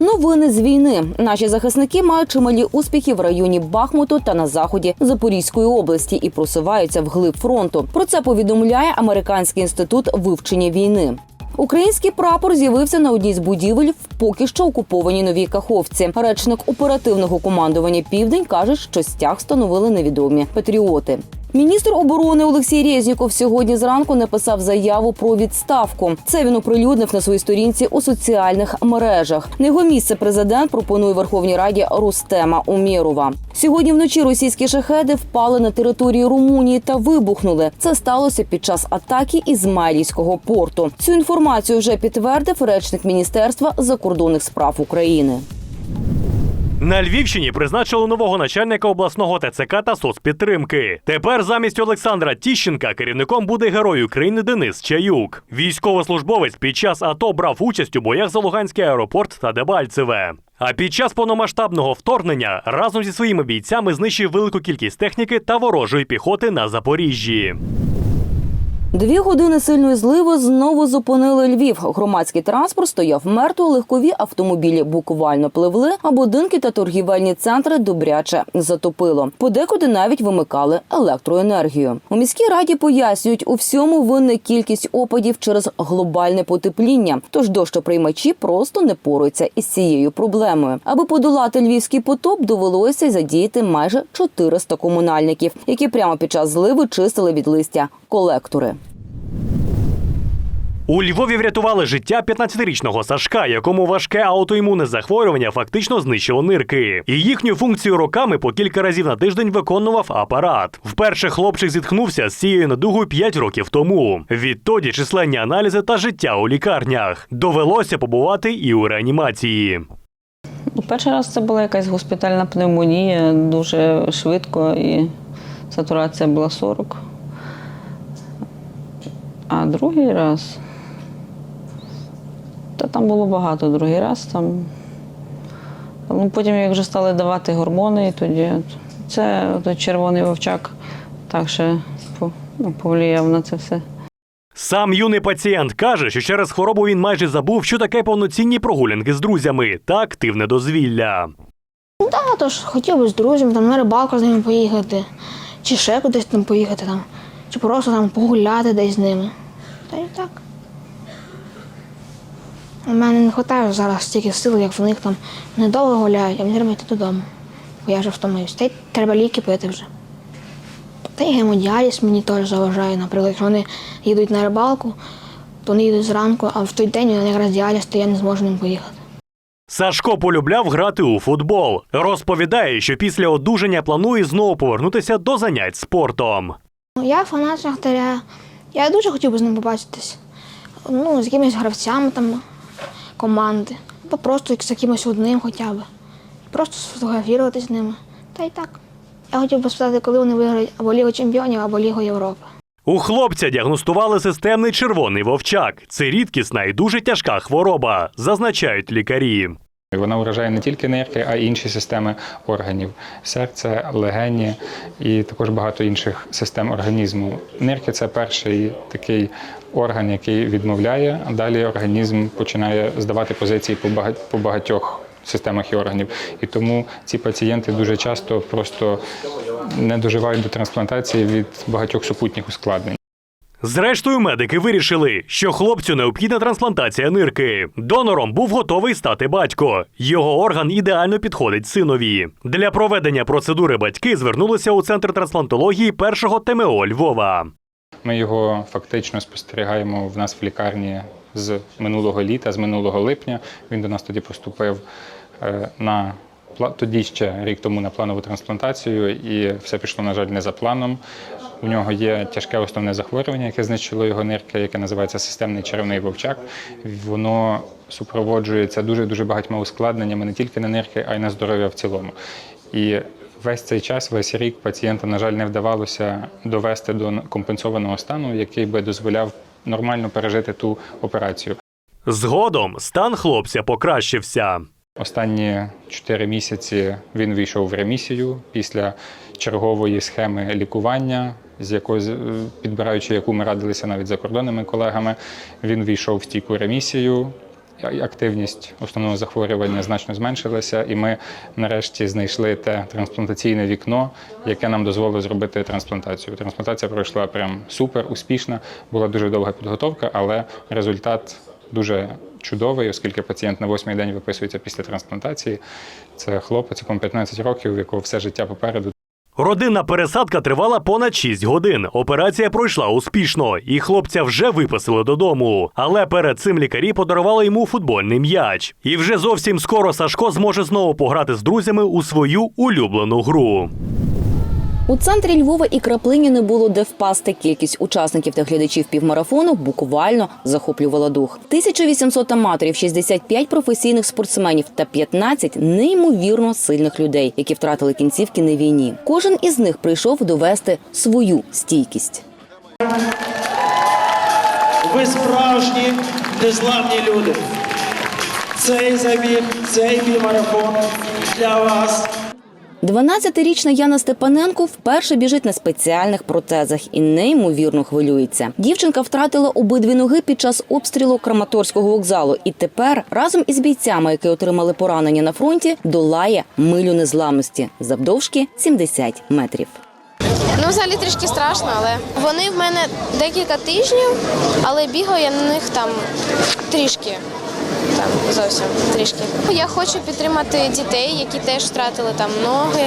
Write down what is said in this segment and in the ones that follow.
Новини з війни. Наші захисники мають чималі успіхи в районі Бахмуту та на заході Запорізької області і просуваються вглиб фронту. Про це повідомляє Американський інститут вивчення війни. Український прапор з'явився на одній з будівель в поки що окупованій новій Каховці. Речник оперативного командування Південь каже, що стяг встановили невідомі патріоти. Міністр оборони Олексій Резніков сьогодні зранку написав заяву про відставку. Це він оприлюднив на своїй сторінці у соціальних мережах. На його місце президент пропонує Верховній Раді Рустема Умєрова. Сьогодні вночі російські шахеди впали на територію Румунії та вибухнули. Це сталося під час атаки Ізмайлівського порту. Цю інформацію вже підтвердив речник Міністерства закордонних справ України. На Львівщині призначили нового начальника обласного ТЦК та соцпідтримки. Тепер замість Олександра Тіщенка керівником буде герой України Денис Чаюк. Військовослужбовець під час АТО брав участь у боях за Луганський аеропорт та Дебальцеве. А під час повномасштабного вторгнення разом зі своїми бійцями знищив велику кількість техніки та ворожої піхоти на Запоріжжі. Дві години сильної зливи знову зупинили Львів. Громадський транспорт стояв мертво, легкові автомобілі буквально пливли, а будинки та торгівельні центри добряче затопило. Подекуди навіть вимикали електроенергію. У міській раді пояснюють, у всьому винна кількість опадів через глобальне потепління. Тож дощоприймачі просто не поруються із цією проблемою. Аби подолати львівський потоп, довелося задіяти майже 400 комунальників, які прямо під час зливи чистили від листя колектори. У Львові врятували життя 15-річного Сашка, якому важке аутоімунне захворювання фактично знищило нирки. І їхню функцію роками по кілька разів на тиждень виконував апарат. Вперше хлопчик зіткнувся з цією недугою 5 років тому. Відтоді численні аналізи та життя у лікарнях. Довелося побувати і у реанімації. Ну, Перший раз це була якась госпітальна пневмонія, дуже швидко і сатурація була 40. А другий раз. Та там було багато другий раз. Там. Ну, потім, як вже стали давати гормони, і тоді це от, червоний вовчак так ще ну, повлияв на це все. Сам юний пацієнт каже, що через хворобу він майже забув, що таке повноцінні прогулянки з друзями та активне дозвілля. Ну так, тож хотів би з друзями там на рибалку з ними поїхати, чи ще кудись там поїхати, там, чи просто там погуляти десь з ними. Та й так. У мене не вистачає зараз стільки сил, як в них там недовго гуляють, а мені треба йти додому. Бо я вже втомився. Та й треба ліки пити вже. Та й гемодіаліз мені теж заважає. Наприклад, якщо вони їдуть на рибалку, то вони їдуть зранку, а в той день у них якраз діаліз, то я не зможу ним поїхати. Сашко полюбляв грати у футбол. Розповідає, що після одужання планує знову повернутися до занять спортом. Ну, Я фанат Шахтаря. Я дуже хотів би з ним побачитись. Ну, з якимись гравцями там команди. Або просто з якимось одним хоча б. Просто сфотографуватись з ними. Та й так. Я хотів би спитати, коли вони виграють або Лігу Чемпіонів, або Лігу Європи. У хлопця діагностували системний червоний вовчак. Це рідкісна і дуже тяжка хвороба, зазначають лікарі. Вона вражає не тільки нирки, а й інші системи органів серце, легені і також багато інших систем організму. Нирки це перший такий орган, який відмовляє, а далі організм починає здавати позиції по багать- багатьох системах і органів. І тому ці пацієнти дуже часто просто не доживають до трансплантації від багатьох супутніх ускладнень. Зрештою, медики вирішили, що хлопцю необхідна трансплантація нирки. Донором був готовий стати батько. Його орган ідеально підходить синові. Для проведення процедури батьки звернулися у центр трансплантології першого ТМО Львова. Ми його фактично спостерігаємо в нас в лікарні з минулого літа, з минулого липня. Він до нас тоді поступив е, на тоді ще рік тому на планову трансплантацію, і все пішло, на жаль, не за планом. У нього є тяжке основне захворювання, яке знищило його нирки, яке називається системний червний вовчак. Воно супроводжується дуже дуже багатьма ускладненнями не тільки на нирки, а й на здоров'я в цілому. І весь цей час, весь рік пацієнта, на жаль, не вдавалося довести до компенсованого стану, який би дозволяв нормально пережити ту операцію. Згодом стан хлопця покращився. Останні 4 місяці він війшов в ремісію після чергової схеми лікування, з якою з- підбираючи яку ми радилися навіть за кордонними колегами. Він війшов в стійку ремісію. Активність основного захворювання значно зменшилася, і ми нарешті знайшли те трансплантаційне вікно, яке нам дозволило зробити трансплантацію. Трансплантація пройшла прям супер успішно, була дуже довга підготовка, але результат дуже чудовий, оскільки пацієнт на восьмий день виписується після трансплантації. Це хлопець, якому 15 років, у якого все життя попереду. Родинна пересадка тривала понад 6 годин. Операція пройшла успішно, і хлопця вже виписали додому. Але перед цим лікарі подарували йому футбольний м'яч. І вже зовсім скоро Сашко зможе знову пограти з друзями у свою улюблену гру. У центрі Львова і краплині не було де впасти. Кількість учасників та глядачів півмарафону буквально захоплювала дух. 1800 аматорів, 65 професійних спортсменів та 15 неймовірно сильних людей, які втратили кінцівки на війні. Кожен із них прийшов довести свою стійкість. Ви справжні незламні люди. Цей забіг, цей півмарафон для вас. 12-річна Яна Степаненко вперше біжить на спеціальних протезах і неймовірно хвилюється. Дівчинка втратила обидві ноги під час обстрілу Краматорського вокзалу, і тепер разом із бійцями, які отримали поранення на фронті, долає милю незламності завдовжки 70 метрів. Ну, взагалі трішки страшно, але вони в мене декілька тижнів, але бігаю я на них там трішки. Там зовсім трішки. Я хочу підтримати дітей, які теж втратили там ноги,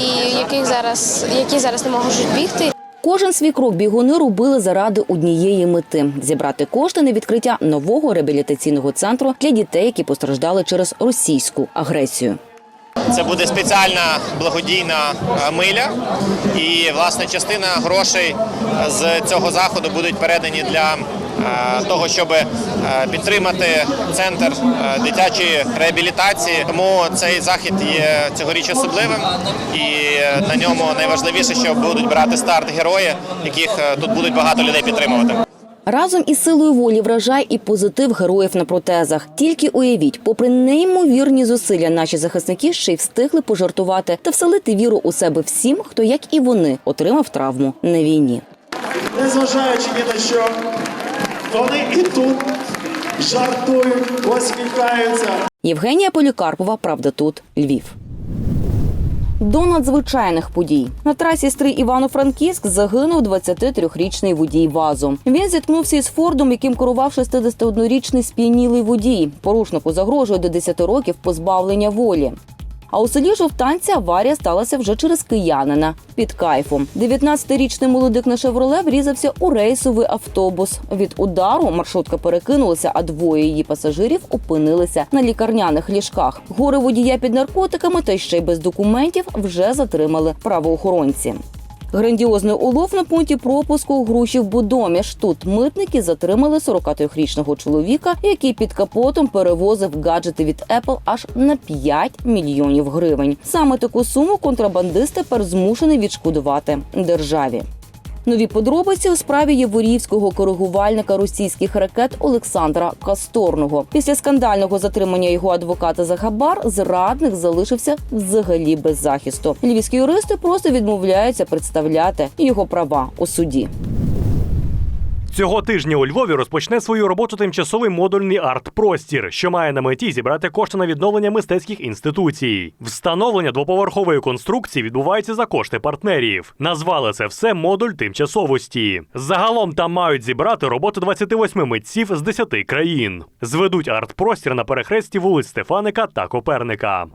і яких зараз, які зараз не можуть бігти. Кожен свій крок бігуни робили заради однієї мети зібрати кошти на відкриття нового реабілітаційного центру для дітей, які постраждали через російську агресію. Це буде спеціальна благодійна е, миля, і власне частина грошей з цього заходу будуть передані для того, щоб е, підтримати центр е, дитячої реабілітації. Тому цей захід є цьогоріч особливим, і е, на ньому найважливіше, що будуть брати старт герої, яких е, тут будуть багато людей підтримувати. Разом із силою волі вражає і позитив героїв на протезах. Тільки уявіть, попри неймовірні зусилля, наші захисники ще й встигли пожартувати та вселити віру у себе всім, хто, як і вони, отримав травму на війні. Незважаючи ні на що, вони і тут жартують, посміхаються. Євгенія Полікарпова, правда, тут Львів. До надзвичайних подій на трасі Стрий Івано-Франківськ загинув 23-річний водій ВАЗу. Він зіткнувся із Фордом, яким керував 61-річний сп'янілий водій. Порушнику загрожує до 10 років позбавлення волі. А у селі Жовтанці аварія сталася вже через киянина під кайфом. 19-річний молодик на шевроле врізався у рейсовий автобус. Від удару маршрутка перекинулася, а двоє її пасажирів опинилися на лікарняних ліжках. Горе водія під наркотиками та ще й без документів вже затримали правоохоронці. Грандіозний улов на пункті пропуску груші в Будоміж. Тут митники затримали 43-річного чоловіка, який під капотом перевозив гаджети від Apple аж на 5 мільйонів гривень. Саме таку суму контрабандист тепер змушений відшкодувати державі. Нові подробиці у справі єворівського коригувальника російських ракет Олександра Касторного. Після скандального затримання його адвоката за хабар зрадник залишився взагалі без захисту. Львівські юристи просто відмовляються представляти його права у суді. Цього тижня у Львові розпочне свою роботу тимчасовий модульний арт-простір, що має на меті зібрати кошти на відновлення мистецьких інституцій. Встановлення двоповерхової конструкції відбувається за кошти партнерів. Назвали це все модуль тимчасовості. Загалом там мають зібрати роботи 28 митців з 10 країн. Зведуть арт-простір на перехресті вулиць Стефаника та Коперника.